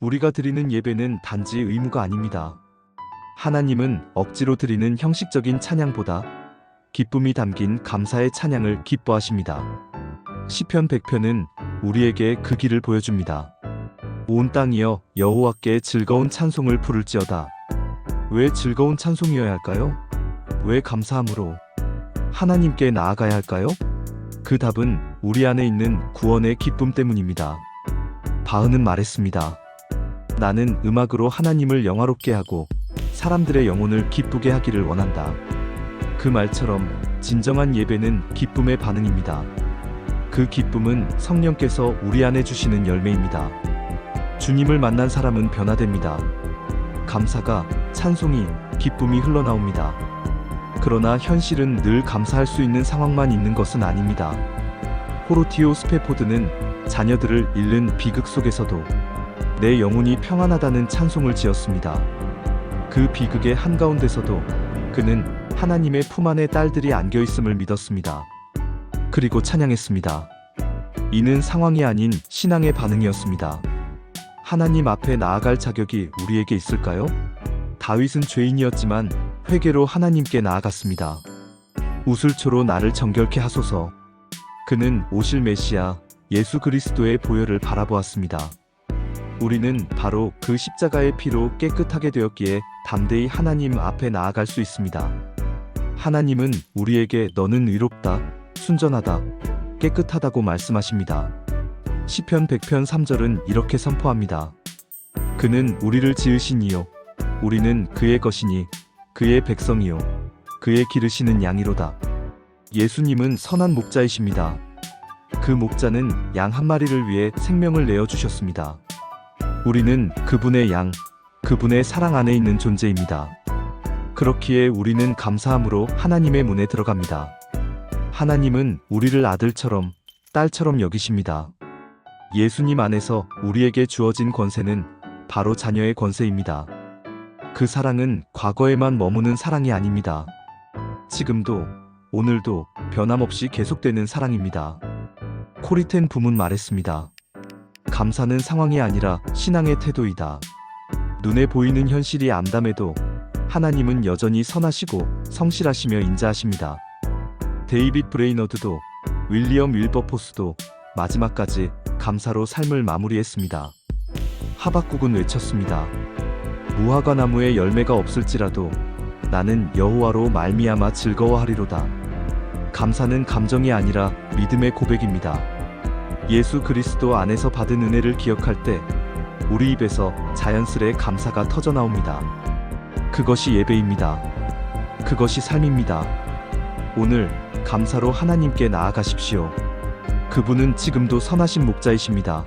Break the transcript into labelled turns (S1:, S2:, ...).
S1: 우리가 드리는 예배는 단지 의무가 아닙니다. 하나님은 억지로 드리는 형식적인 찬양보다 기쁨이 담긴 감사의 찬양을 기뻐하십니다. 시편 100편은 우리에게 그 길을 보여줍니다. 온 땅이여 여호와께 즐거운 찬송을 부를지어다. 왜 즐거운 찬송이어야 할까요? 왜 감사함으로 하나님께 나아가야 할까요? 그 답은 우리 안에 있는 구원의 기쁨 때문입니다. 바흐는 말했습니다. 나는 음악으로 하나님을 영화롭게 하고 사람들의 영혼을 기쁘게 하기를 원한다. 그 말처럼 진정한 예배는 기쁨의 반응입니다. 그 기쁨은 성령께서 우리 안에 주시는 열매입니다. 주님을 만난 사람은 변화됩니다. 감사가 찬송이 기쁨이 흘러나옵니다. 그러나 현실은 늘 감사할 수 있는 상황만 있는 것은 아닙니다. 호로티오 스페포드는 자녀들을 잃는 비극 속에서도 내 영혼이 평안하다는 찬송을 지었습니다. 그 비극의 한가운데서도 그는 하나님의 품 안에 딸들이 안겨 있음을 믿었습니다. 그리고 찬양했습니다. 이는 상황이 아닌 신앙의 반응이었습니다. 하나님 앞에 나아갈 자격이 우리에게 있을까요? 다윗은 죄인이었지만 회개로 하나님께 나아갔습니다. 우슬초로 나를 정결케 하소서. 그는 오실 메시아 예수 그리스도의 보혈을 바라보았습니다. 우리는 바로 그 십자가의 피로 깨끗하게 되었기에 담대히 하나님 앞에 나아갈 수 있습니다. 하나님은 우리에게 너는 의롭다, 순전하다, 깨끗하다고 말씀하십니다. 시편 100편 3절은 이렇게 선포합니다. 그는 우리를 지으신 이요 우리는 그의 것이니 그의 백성이요 그의 기르시는 양이로다. 예수님은 선한 목자이십니다. 그 목자는 양 한 마리를 위해 생명을 내어 주셨습니다. 우리는 그분의 양, 그분의 사랑 안에 있는 존재입니다. 그렇기에 우리는 감사함으로 하나님의 문에 들어갑니다. 하나님은 우리를 아들처럼, 딸처럼 여기십니다. 예수님 안에서 우리에게 주어진 권세는 바로 자녀의 권세입니다. 그 사랑은 과거에만 머무는 사랑이 아닙니다. 지금도, 오늘도 변함없이 계속되는 사랑입니다. 코리텐 부문 말했습니다. 감사는 상황이 아니라 신앙의 태도이다. 눈에 보이는 현실이 암담해도 하나님은 여전히 선하시고 성실하시며 인자하십니다. 데이빗 브레이너드도 윌리엄 윌버포스도 마지막까지 감사로 삶을 마무리했습니다. 하박국은 외쳤습니다. 무화과 나무에 열매가 없을지라도 나는 여호와로 말미암아 즐거워하리로다. 감사는 감정이 아니라 믿음의 고백입니다. 예수 그리스도 안에서 받은 은혜를 기억할 때 우리 입에서 자연스레 감사가 터져 나옵니다. 그것이 예배입니다. 그것이 삶입니다. 오늘 감사로 하나님께 나아가십시오. 그분은 지금도 선하신 목자이십니다.